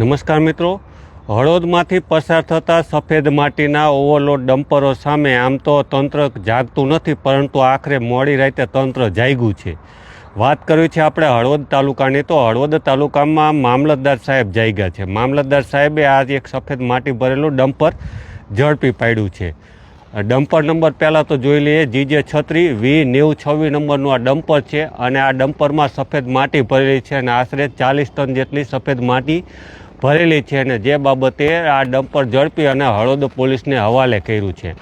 નમસ્કાર મિત્રો. હળોદમાંથી પસાર થતા સફેદ માટીના ઓવરલોડ ડમ્પરો સામે આમ તો તંત્ર જાગતું નથી, પરંતુ આખરે મોડી રાતે તંત્ર જાગ્યું છે. વાત કરવી છે આપણે હળવદ તાલુકાની. તો હળવદ તાલુકામાં મામલતદાર સાહેબ જાગ્યા છે. મામલતદાર સાહેબે આ એક સફેદ માટી ભરેલું ડમ્પર ઝડપી પાડ્યું છે. ડમ્પર નંબર પહેલાં તો જોઈ લઈએ, જીજે છત્રી, વી નેવું છવ્વીસ નંબરનું આ ડમ્પર છે અને આ ડમ્પરમાં સફેદ માટી ભરેલી છે અને આશરે ચાલીસ ટન જેટલી સફેદ માટી ભરેલી છે અને જે બાબતે આ ડમ્પર ઝડપી અને હળોદ પોલીસને હવાલે કર્યું છે.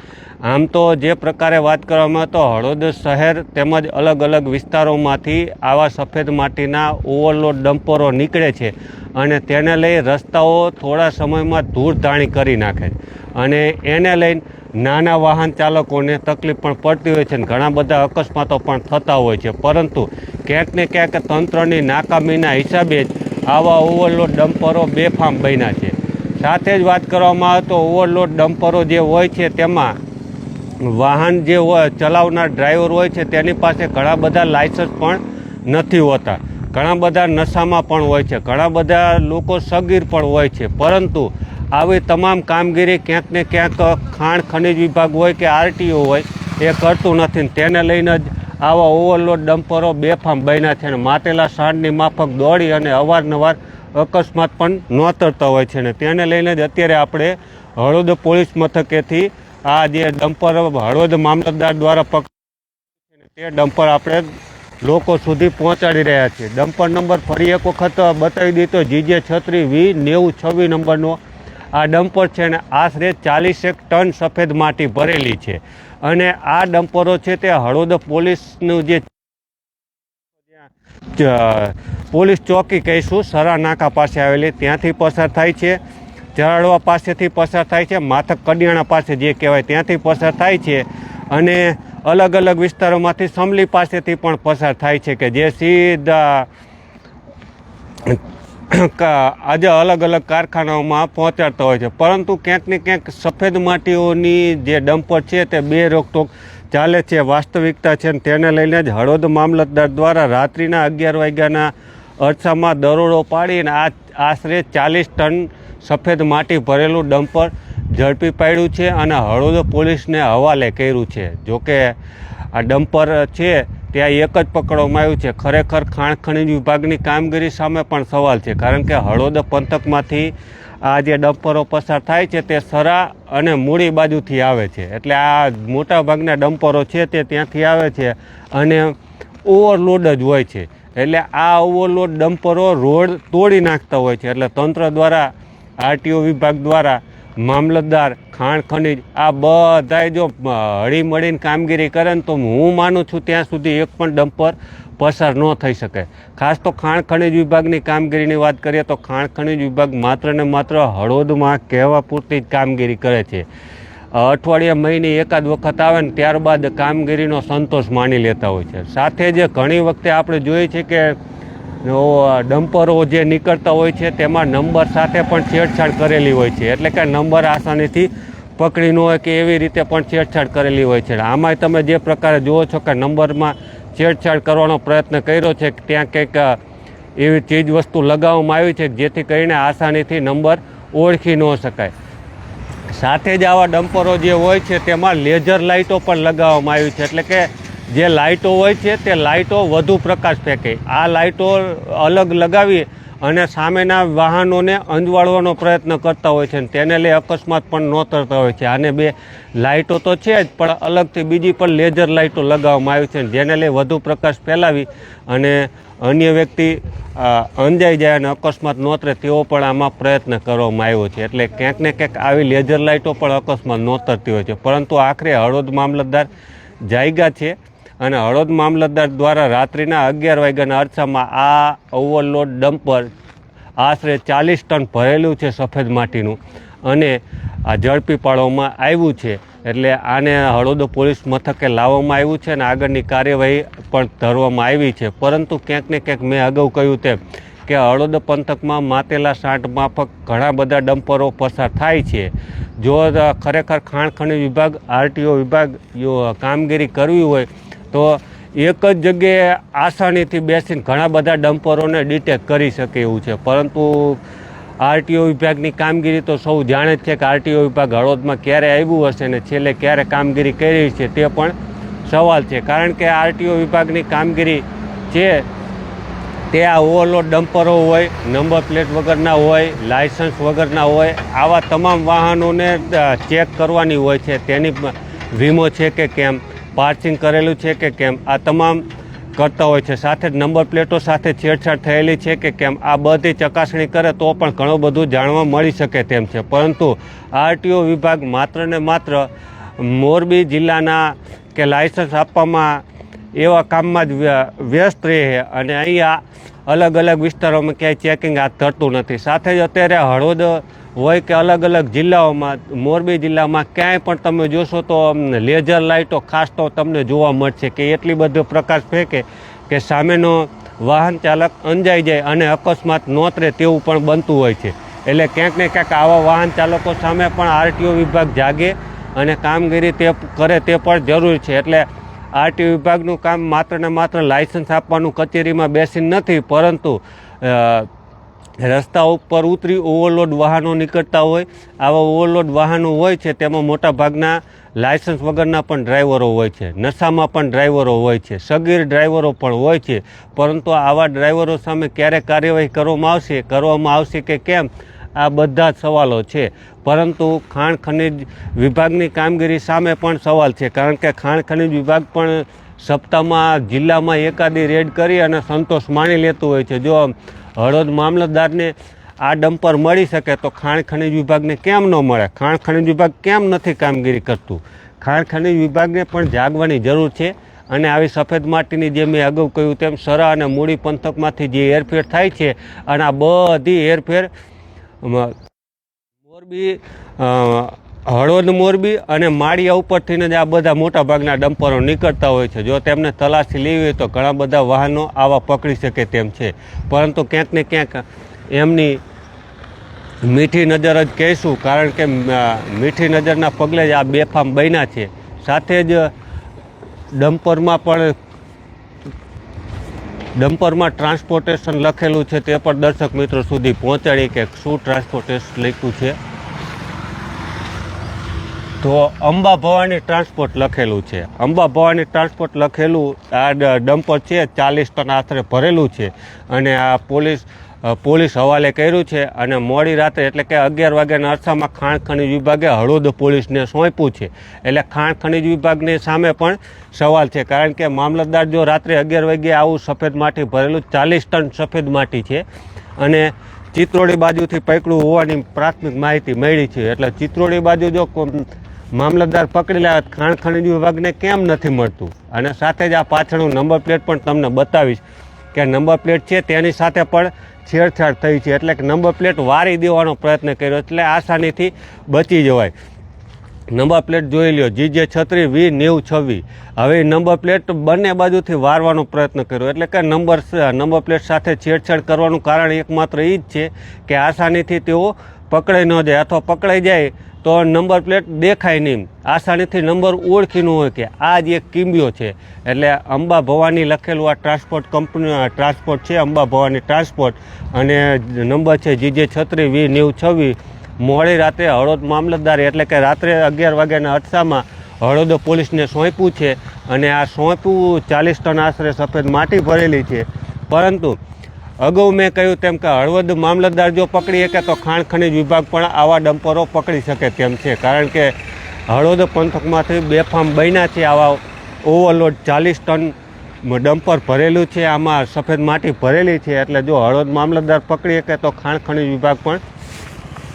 આમ તો જે પ્રકારે વાત કરવામાં તો હળોદ શહેર તેમજ અલગ અલગ વિસ્તારોમાંથી આવા સફેદ માટીના ઓવરલોડ ડમ્પરો નીકળે છે અને તેને લઈ રસ્તાઓ થોડા સમયમાં ધૂળધાણી કરી નાખે છે. અને એને લઈને નાના વાહન ચાલકોને તકલીફ પણ પડતી હોય છે અને ઘણા બધા અકસ્માતો પણ થતા હોય છે. પરંતુ ક્યાંક ને ક્યાંક તંત્રની નાકામીના હિસાબે જ આવા ઓવરલોડ ડમ્પરો બેફામ બન્યા છે. સાથે જ વાત કરવામાં આવે તો ઓવરલોડ ડમ્પરો જે હોય છે તેમાં વાહન જે હોય, ચલાવનાર ડ્રાઈવર હોય છે, તેની પાસે ઘણા બધા લાયસન્સ પણ નથી હોતા. ઘણા બધા નશામાં પણ હોય છે. ઘણા બધા લોકો સગીર પણ હોય છે. પરંતુ આવી તમામ કામગીરી ક્યાંક ને ક્યાંક ખાણ ખનિજ વિભાગ હોય કે આરટીઓ હોય, એ કરતું નથી. તેને લઈને જ આવા ઓવરલોડ ડમ્પરો બેફામ બન્યા છે અને માટેલા સાંડની માફક દોડી અને અવારનવાર અકસ્માત પણ નોતરતા હોય છે ને તેને લઈને જ અત્યારે આપણે હળવદ પોલીસ મથકેથી આ જે ડમ્પર હળવદ મામલતદાર દ્વારા પકડ તે ડમ્પર આપણે લોકો સુધી પહોંચાડી રહ્યા છીએ. ડમ્પર નંબર ફરી એક વખત બતાવી દીધો. જીજે છત્રી વી નેવું છવ્વીસ નંબરનો આ ડમ્પર છે ને આશરે ચાલીસેક ટન સફેદ માટી ભરેલી છે. અને આ ડમ્પરો છે તે હળવદ પોલીસનું જે પોલીસ ચોકી કહીશું, સરા નાકા પાસે આવેલી, ત્યાંથી પસાર થાય છે. જરાડવા પાસેથી પસાર થાય છે. માથક કડિયાણા પાસે જે કહેવાય ત્યાંથી પસાર થાય છે. અને અલગ અલગ વિસ્તારોમાંથી સમલી પાસેથી પણ પસાર થાય છે કે જે સીધા આજે અલગ અલગ કારખાનાઓમાં પહોંચાડતા હોય છે. પરંતુ ક્યાંક ને ક્યાંક સફેદ માટીઓની જે ડમ્પર છે તે બે રોકટોક ચાલે છે, વાસ્તવિકતા છે તેને લઈને જ હળવદ મામલતદાર દ્વારા રાત્રિના અગિયાર વાગ્યાના અરસામાં દરોડો પાડીને આ આશરે ચાલીસ ટન સફેદ માટી ભરેલું ડમ્પર ઝડપી પાડ્યું છે અને હળવદ પોલીસને હવાલે કર્યું છે. જોકે આ ડમ્પર છે ત્યાં એક જ પકડવામાં આવ્યું છે. ખરેખર ખાણ ખનિજ વિભાગની કામગીરી સામે પણ સવાલ છે. કારણ કે હળોદ પંથકમાંથી આ જે ડમ્પરો પસાર થાય છે તે સરા અને મૂળી બાજુથી આવે છે. એટલે આ મોટાભાગના ડમ્પરો છે તે ત્યાંથી આવે છે અને ઓવરલોડ જ હોય છે. એટલે આ ઓવરલોડ ડમ્પરો રોડ તોડી નાખતા હોય છે. એટલે તંત્ર દ્વારા, આરટીઓ વિભાગ દ્વારા મામલતદાર ખાણ ખનીજ, આ બધાય જો હળી મળીને કામગીરી કરે ને તો હું માનું છું ત્યાં સુધી એક પણ ડમ્પર પસાર ન થઈ શકે. ખાસ તો ખાણ ખનિજ વિભાગની કામગીરીની વાત કરીએ તો ખાણ ખનિજ વિભાગ માત્ર ને માત્ર હળવદમાં કહેવા પૂરતી જ કામગીરી કરે છે. અઠવાડિયા મહિને એકાદ વખત આવે ને ત્યારબાદ કામગીરીનો સંતોષ માની લેતા હોય છે. સાથે જે ઘણી વખતે આપણે જોઈએ છીએ કે ડમ્પરો જે નીકળતા હોય છે, તેમાં નંબર સાથે પણ છેડછાડ કરેલી હોય છે. એટલે કે નંબર આસાનીથી પકડી ન હોય કે એવી રીતે પણ છેડછાડ કરેલી હોય છે. આમાંય તમે જે પ્રકારે જુઓ છો કે નંબરમાં છેડછાડ કરવાનો પ્રયત્ન કર્યો છે ત્યાં કંઈક એવી ચીજ વસ્તુ લગાવવામાં આવી છે, જેથી કરીને આસાનીથી નંબર ઓળખી ન શકાય. સાથે જ આવા ડમ્પરો જે હોય છે, તેમાં લેઝર લાઇટો પણ લગાવવામાં આવી છે. એટલે કે જે લાઇટો હોય છે તે લાઇટો વધુ પ્રકાશ ફેંકે. આ લાઇટો અલગ લગાવી અને સામેના વાહનોને અંજવાળવાનો પ્રયત્ન કરતા હોય છે અને તેને લઈ અકસ્માત પણ નોતરતા હોય છે. આને બે લાઇટો તો છે જ, પણ અલગથી બીજી પણ લેઝર લાઇટો લગાવવામાં આવી છે જેને લઈ વધુ પ્રકાશ ફેલાવી અને અન્ય વ્યક્તિ અંજાઈ જાય અને અકસ્માત નોતરે તેવો પણ આમાં પ્રયત્ન કરવામાં આવ્યો છે. એટલે ક્યાંક ને ક્યાંક આવી લેઝર લાઇટો પણ અકસ્માત નોતરતી હોય છે. પરંતુ આખરે હળવદ મામલતદાર જાયગા છે. અને હળદ મામલતદાર દ્વારા રાત્રિના અગિયાર વાગ્યાના અરસામાં આ ઓવરલોડ ડમ્પર આશરે ચાલીસ ટન ભરેલું છે સફેદ માટીનું અને આ ઝડપી પાડવામાં આવ્યું છે. એટલે આને હળદ પોલીસ મથકે લાવવામાં આવ્યું છે અને આગળની કાર્યવાહી પણ ધરવામાં આવી છે. પરંતુ ક્યાંક ને ક્યાંક મેં અગાઉ કહ્યું તેમ કે હળદ પંથકમાં માતેલા સાંઠ માફક ઘણા બધા ડમ્પરો પસાર થાય છે. જો ખરેખર ખાણ ખણી વિભાગ, આરટીઓ વિભાગ કામગીરી કરવી હોય તો એક જ જગ્યાએ આસાનીથી બેસીને ઘણા બધા ડમ્પરોને ડિટેક્ટ કરી શકે એવું છે. પરંતુ આરટીઓ વિભાગની કામગીરી તો સૌ જાણે જ છે કે આરટીઓ વિભાગ હળવદમાં ક્યારે આવ્યું હશે ને છેલ્લે ક્યારે કામગીરી કરી છે તે પણ સવાલ છે. કારણ કે આરટીઓ વિભાગની કામગીરી છે તે આ ઓવરલોડ ડમ્પરો હોય, નંબર પ્લેટ વગરના હોય, લાયસન્સ વગરના હોય, આવા તમામ વાહનોને ચેક કરવાની હોય છે. તેની વીમો છે કે કેમ? પાર્સિંગ કરેલું છે કે કેમ? આ તમામ કરતા હોય છે. સાથે જ નંબર પ્લેટો સાથે છેડછાડ થયેલી છે કે કેમ? આ બધી ચકાસણી કરે તો પણ ઘણું બધું જાણવા મળી શકે તેમ છે. પરંતુ આરટીઓ વિભાગ માત્ર ને માત્ર મોરબી જિલ્લાના કે લાયસન્સ આપવામાં એવા કામમાં જ વ્ય- વ્યસ્ત રહે અને અહીંયા અલગ અલગ વિસ્તારોમાં ક્યાંય ચેકિંગ હાથ ધરતું નથી. સાથે જ અત્યારે હળવદ હોય કે અલગ અલગ જિલ્લાઓમાં, મોરબી જિલ્લામાં ક્યાંય પણ તમે જોશો તો લેઝર લાઇટો ખાસ તો તમને જોવા મળશે કે એટલી બધો પ્રકાશ ફેંકે કે સામેનો વાહન ચાલક અંજાઈ જાય અને અકસ્માત નોતરે તેવું પણ બનતું હોય છે. એટલે ક્યાંક ને ક્યાંક આવા વાહન ચાલકો સામે પણ આરટીઓ વિભાગ જાગે અને કામગીરી તે કરે તે પણ જરૂરી છે. એટલે આરટીઓ વિભાગનું કામ માત્ર ને માત્ર લાયસન્સ આપવાનું કચેરીમાં બેસીને નથી, પરંતુ રસ્તા ઉપર ઉતરી ઓવરલોડ વાહનો નીકળતા હોય, આવા ઓવરલોડ વાહનો હોય છે, તેમાં મોટાભાગના લાયસન્સ વગરના પણ ડ્રાઈવરો હોય છે, નશામાં પણ ડ્રાઈવરો હોય છે, સગીર ડ્રાઈવરો પણ હોય છે, પરંતુ આવા ડ્રાઈવરો સામે ક્યારે કાર્યવાહી કરવામાં આવશે કરવામાં આવશે કે કેમ, આ બધા જ સવાલો છે. પરંતુ ખાણ ખનિજ વિભાગની કામગીરી સામે પણ સવાલ છે, કારણ કે ખાણ ખનિજ વિભાગ પણ સપ્તાહમાં જિલ્લામાં એકાદી રેડ કરી અને સંતોષ માની લેતું હોય છે. જો હળવદ મામલતદારને આ ડમ્પર મળી શકે તો ખાણ ખનિજ વિભાગને કેમ ન મળે? ખાણ ખનિજ વિભાગ કેમ નથી કામગીરી કરતું? ખાણ ખનિજ વિભાગને પણ જાગવાની જરૂર છે અને આવી સફેદ માટીની જે મેં અગાઉ કહ્યું તેમ સરા અને મૂડી પંથકમાંથી જે હેરફેર થાય છે અને આ બધી હેરફેર મોરબી હળવદ મોરબી અને માળિયા ઉપરથીને જ આ બધા મોટા ભાગના ડમ્પરો નીકળતા હોય છે. જો તેમને તલાશી લેવી હોય તો ઘણા બધા વાહનો આવા પકડી શકે તેમ છે. પરંતુ ક્યાંક ને ક્યાંક એમની મીઠી નજર જ કહીશું, કારણ કે મીઠી નજરના પગલે જ આ બેફામ બન્યા છે. સાથે જ ડમ્પરમાં પણ, ડમ્પરમાં ટ્રાન્સપોર્ટેશન લખેલું છે, તે પણ દર્શક મિત્રો સુધી પહોંચાડી કે શું ટ્રાન્સપોર્ટેશન લખ્યું છે. તો અંબા ભવાની ટ્રાન્સપોર્ટ લખેલું છે. અંબા ભવાની ટ્રાન્સપોર્ટ લખેલું, આ ડમ્પર છે, ચાલીસ ટન આશરે ભરેલું છે. અને આ પોલીસ પોલીસ હવાલે કર્યું છે અને મોડી રાત્રે એટલે કે અગિયાર વાગ્યાના અરસામાં ખાણ ખનિજ વિભાગે હળવદ પોલીસને સોંપ્યું છે. એટલે ખાણ ખનિજ વિભાગની સામે પણ સવાલ છે. કારણ કે મામલતદાર જો રાત્રે અગિયાર વાગ્યે આવું સફેદ માટી ભરેલું ચાલીસ ટન સફેદ માટી છે. અને ચિત્રોડી બાજુથી પકડ્યું હોવાની પ્રાથમિક માહિતી મળી છે. એટલે ચિત્રોડી બાજુ જો મામલતદાર પકડી લે ખાણ ખનિજ વિભાગને કેમ નથી મળતું? અને સાથે જ આ પાછળનું નંબર પ્લેટ પણ તમને બતાવીશ કે નંબર પ્લેટ છે, તેની સાથે પણ છેડછાડ થઈ છે. એટલે કે નંબર પ્લેટ વારી દેવાનો પ્રયત્ન કર્યો, એટલે આસાનીથી બચી જવાય. નંબર પ્લેટ જોઈ લ્યો જી જે છત્રી, વી, નેવું, છવ્વી. હવે નંબર પ્લેટ બંને બાજુથી વારવાનો પ્રયત્ન કર્યો. એટલે કે નંબર નંબર પ્લેટ સાથે છેડછાડ કરવાનું કારણ એકમાત્ર એ જ છે કે આસાનીથી તેઓ પકડાઈ ન જાય. અથવા પકડાઈ જાય તો નંબર પ્લેટ દેખાય નહીં. આસાનીથી નંબર ઓળખી ન હોય કે આ જ એક કિંબિયો છે. એટલે અંબા ભવાની લખેલું આ ટ્રાન્સપોર્ટ કંપની ટ્રાન્સપોર્ટ છે, અંબા ભવાની ટ્રાન્સપોર્ટ. અને નંબર છે જી જે છત્રી વી નેવ છવ્વી. મોડી રાત્રે હળોદ મામલતદાર, એટલે કે રાત્રે અગિયાર વાગ્યાના અરસામાં હળોદ પોલીસને સોંપ્યું છે. અને આ સોંપ્યું ચાલીસ ટન આશરે સફેદ માટી ભરેલી છે. પરંતુ અગાઉ મેં કહ્યું તેમ કે હળવદ મામલતદાર જો પકડી શકે તો ખાણ ખનિજ વિભાગ પણ આવા ડમ્પરો પકડી શકે તેમ છે. કારણ કે હળવદ પંથકમાંથી બેફામ બન્યા છે. આવા ઓવરલોડ ચાલીસ ટન ડમ્પર ભરેલું છે. આમાં સફેદ માટી ભરેલી છે. એટલે જો હળવદ મામલતદાર પકડી શકે તો ખાણ ખનિજ વિભાગ પણ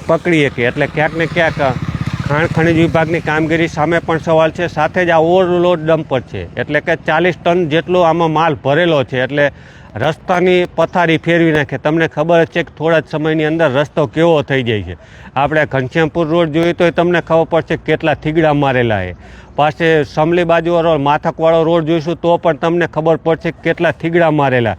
પકડી શકે. એટલે ક્યાંક ને ક્યાંક ખાણ ખનિજ વિભાગની કામગીરી સામે પણ સવાલ છે. સાથે જ આ ઓવરલોડ ડમ્પર છે. એટલે કે ચાલીસ ટન જેટલો આમાં માલ ભરેલો છે. એટલે રસ્તાની પથારી ફેરવી નાખે. તમને ખબર જ છે કે થોડા જ સમયની અંદર રસ્તો કેવો થઈ જાય છે. આપણે ઘનશ્યામપુર રોડ જોઈએ તો તમને ખબર પડશે કેટલા થીગડા મારેલા એ પાસે સમલી બાજુવાળો માથકવાળો રોડ જોઈશું તો પણ તમને ખબર પડશે કેટલા થીગડા મારેલા.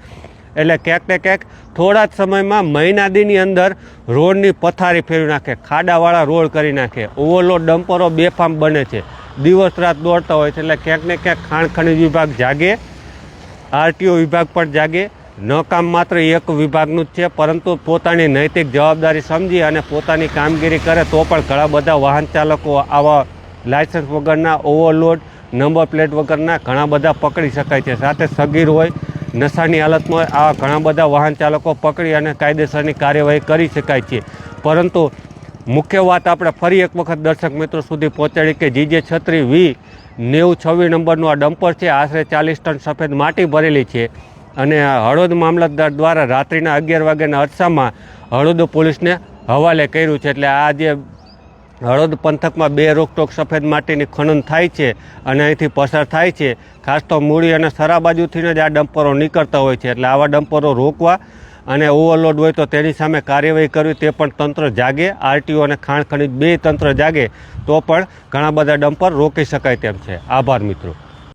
એટલે ક્યાંક ને ક્યાંક થોડા જ સમયમાં મહિનાદીની અંદર રોડની પથારી ફેરવી નાખે, ખાડાવાળા રોડ કરી નાખે, ઓવરલોડ ડમ્પરો બેફામ બને છે. દિવસ રાત દોડતા હોય છે એટલે ક્યાંક ને ક્યાંક ખાણ ખનિજ વિભાગ જાગે, આરટીઓ વિભાગ પણ જાગે. ન કામ માત્ર એક વિભાગનું જ છે, પરંતુ પોતાની નૈતિક જવાબદારી સમજી અને પોતાની કામગીરી કરે તો પણ ઘણા બધા વાહન ચાલકો આવા લાયસન્સ વગરના ઓવરલોડ, નંબર પ્લેટ વગરના ઘણા બધા પકડી શકાય છે. સાથે સગીર હોય નશાની હાલતમાં આ ઘણા બધા વાહન ચાલકો પકડી અને કાયદેસરની કાર્યવાહી કરી શકાય છે. પરંતુ મુખ્ય વાત આપણે ફરી એક વખત દર્શક મિત્રો સુધી પહોંચાડી કે જીજે છત્રી વી નેવું છવ્વીસ નંબરનું આ ડમ્પર છે. આશરે ચાલીસ ટન સફેદ માટી ભરેલી છે અને હળવદ મામલતદાર દ્વારા રાત્રિના અગિયાર વાગ્યાના અરસામાં હળવદ પોલીસને હવાલે કર્યું છે. એટલે આ જે હળોદ પંથકમાં બે રોકટોક સફેદ માટીની ખનન થાય છે અને અહીંથી પસાર થાય છે. ખાસ તો મૂળી અને સરા બાજુથીને જ આ ડમ્પરો નીકળતા હોય છે. એટલે આવા ડમ્પરો રોકવા અને ઓવરલોડ હોય તો તેની સામે કાર્યવાહી કરવી તે પણ તંત્ર જાગે. આરટીઓ અને ખાણ ખનીજ બે તંત્ર જાગે તો પણ ઘણા બધા ડમ્પર રોકી શકાય તેમ છે. આભાર મિત્રો.